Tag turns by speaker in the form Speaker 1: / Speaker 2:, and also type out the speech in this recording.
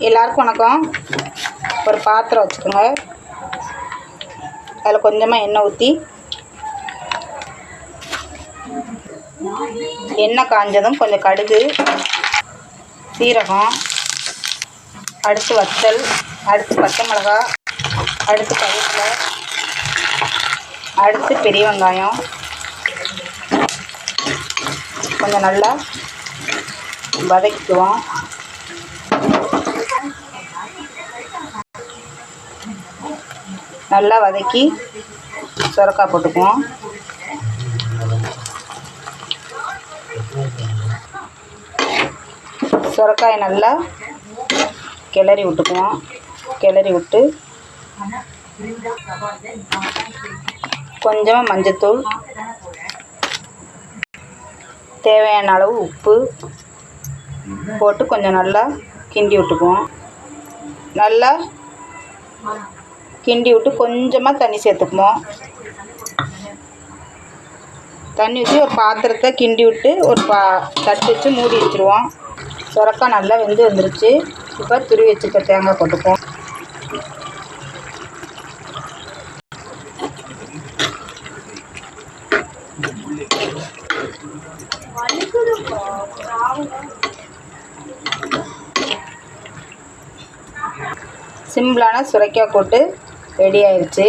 Speaker 1: எல்லாருக்கும் வணக்கம். ஒரு பாத்திரம் வச்சுக்கோங்க. அதில் கொஞ்சமாக எண்ணெய் ஊற்றி எண்ணெய் காஞ்சதும் கொஞ்சம் கடுகு சீரகம் அடுத்து வத்தல் அடுத்து பச்சை மிளகா அடுத்து கருவேப்பிலை அடுத்து பெரிய வெங்காயம். கொஞ்சம் நல்லா வதக்கிக்குவோம். நல்லா வதக்கி சுரக்காய் போட்டுக்குவோம். சுரக்காயை நல்லா கிளறி விட்டுக்குவோம். கிளறி விட்டு கொஞ்சமாக மஞ்சத்தூள் தேவையான அளவு உப்பு போட்டு கொஞ்சம் நல்லா கிண்டி விட்டுக்குவோம். நல்லா கிண்டி விட்டு கொஞ்சமாக தண்ணி சேர்த்துக்குவோம். தண்ணி ஊற்றி ஒரு பாத்திரத்தை கிண்டி விட்டு ஒரு பா தட்டு வச்சு மூடி வச்சுருவோம். சுரக்கா நல்லா வெந்து வந்துருச்சு. இப்போ துருவி வச்சுருக்க தேங்காய் போட்டுப்போம் சிம்பிளான சுரைக்காய் போட்டு ரெடி ஆயிடுச்சு.